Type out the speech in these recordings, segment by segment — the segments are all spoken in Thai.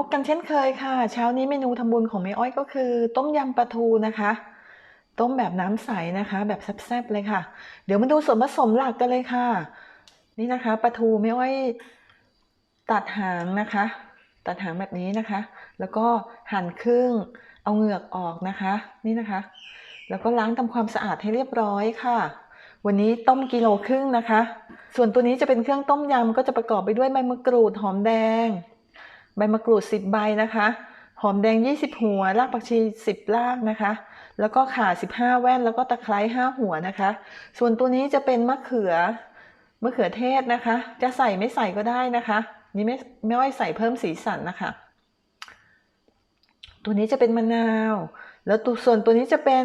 พบกันเช่นเคยค่ะ เช้านี้เมนูทำบุญของแม่อ้อยก็คือ ต้มยำปลาทูนะคะ ต้มแบบน้ำใสนะคะ แบบแซ่บๆเลยค่ะ เดี๋ยวมาดูส่วนผสมหลักกันเลยค่ะ นี่นะคะปลาทูแม่อ้อยตัดหางนะคะ ตัดหางแบบนี้นะคะ แล้วก็หั่นครึ่งเอาเหงือกออกนะคะ นี่นะคะ แล้วก็ล้างทำความสะอาดให้เรียบร้อยค่ะ วันนี้ต้มกิโลครึ่งนะคะ ส่วนตัวนี้จะเป็นเครื่องต้มยำก็จะประกอบไปด้วยใบมะกรูดหอมแดง ใบมะกรูด 10 ใบนะคะ หอมแดง 20 หัว รากผักชี 10 รากนะคะ แล้วก็ข่า 15 แว่น แล้วก็ตะไคร้ 5 หัวนะคะ ส่วนตัวนี้จะเป็นมะเขือ มะเขือเทศนะคะ จะใส่ไม่ใส่ก็ได้นะคะ นี่ไม่ไม่อ้ยใส่เพิ่มสีสันนะคะ ตัวนี้จะเป็นมะนาว แล้วตัวส่วนตัวนี้จะเป็น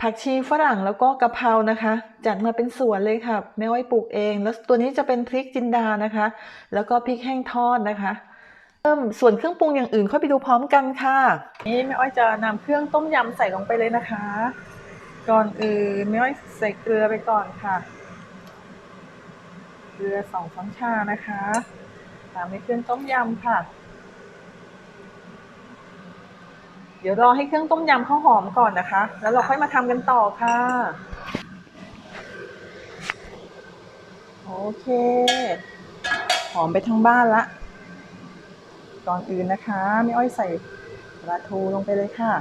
ผักชีฝรั่งแล้วก็กะเพรานะคะ จัดมาเป็นสวนเลยค่ะ แม่อ้ยปลูกเอง แล้วตัวนี้จะเป็นพริกจินดานะคะ แล้วก็พริกแห้งทอดนะคะ เพิ่มส่วนเครื่องปรุงอย่างอื่นค่อยไปดูพร้อมกันค่ะ นี่แม่อ้อยจะนำเครื่องต้มยำใส่ลงไปเลยนะคะ ก่อนอื่นแม่อ้อยใส่เกลือไปก่อนค่ะ เกลือสองช้อนชานะคะ ตามด้วยเครื่องต้มยำค่ะ เดี๋ยวรอให้เครื่องต้มยำเขาหอมก่อนนะคะ แล้วเราค่อยมาทำกันต่อค่ะ โอเค หอมไปทั้งบ้านละ ก่อนอื่นนะคะไม่อ้อยใส่ปลาทูลงไปเลยค่ะ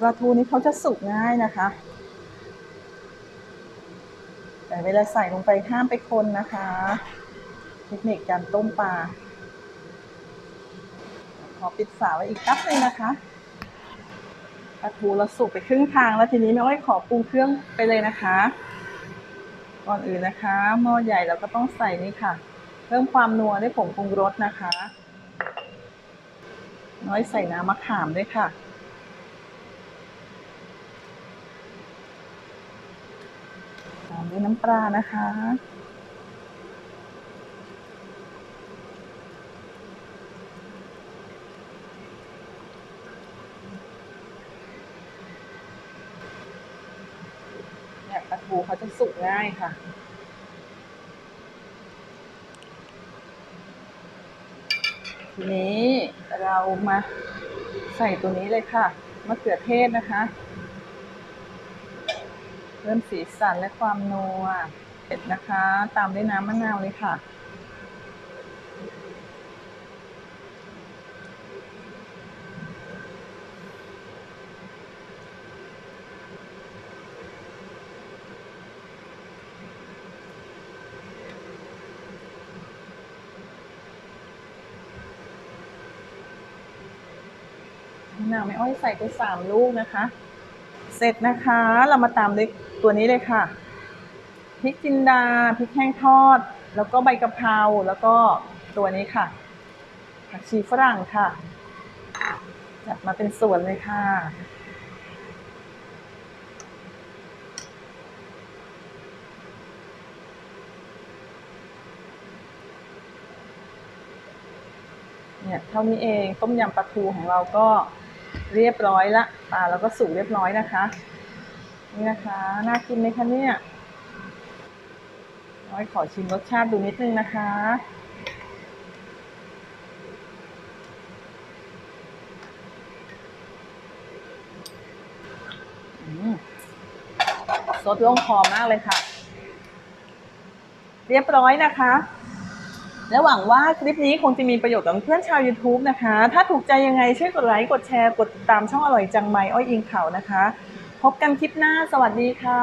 ปลาทูนี้เขาจะสุกง่ายนะคะ แต่เวลาใส่ลงไปห้ามไปคนนะคะ เทคนิคการต้มปลาขอปิดฝาไว้อีกแป๊บนึงนะคะปลาทูเราสุกไปครึ่งทางแล้วทีนี้แม่อ้อยขอปรุงเครื่องไปเลยนะคะ ก่อนอื่นนะคะหม้อใหญ่เราก็ต้องใส่นี่ค่ะ เพิ่มความนัวด้วยผงปรุงรสนะคะ น้อยใส่น้ำมะขามด้วยค่ะ ตามด้วยน้ำปลานะคะ เนี่ยปลาทูเขาจะสุกง่ายค่ะ ทีนี้เรามาใส่ตัวนี้เลยค่ะมะเขือเทศนะคะ เพิ่มสีสันและความนัวเสร็จนะคะ ตามด้วยน้ำมะนาวเลยค่ะ มะนาไม่อ้อยใส่ไปสามลูกนะคะ เสร็จนะคะเรามาตามด้วยตัวนี้เลยค่ะพริกจินดาพริกแห้งทอด แล้วก็ใบกะเพราแล้วก็ตัวนี้ค่ะผักชีฝรั่งค่ะ จัดมาเป็นส่วนเลยค่ะเนี่ยเท่านี้เองต้มยำปลาทูของเราก็ เรียบร้อยละปลาเราก็สุกเรียบร้อยนะคะ นี่นะคะน่ากินไหมคะเนี่ยน้อยขอชิมรสชาติดูนิดนึงนะคะอืมสดลงคอมากเลยค่ะ เรียบร้อยนะคะ และหวังว่าคลิปนี้คงจะมีประโยชน์กับเพื่อนชาว YouTube นะคะ ถ้าถูกใจยังไงช่วยกดไลค์กดแชร์กดติดตามช่องอร่อยจังไมอ้อยอิงเขานะคะ พบกันคลิปหน้าสวัสดีค่ะ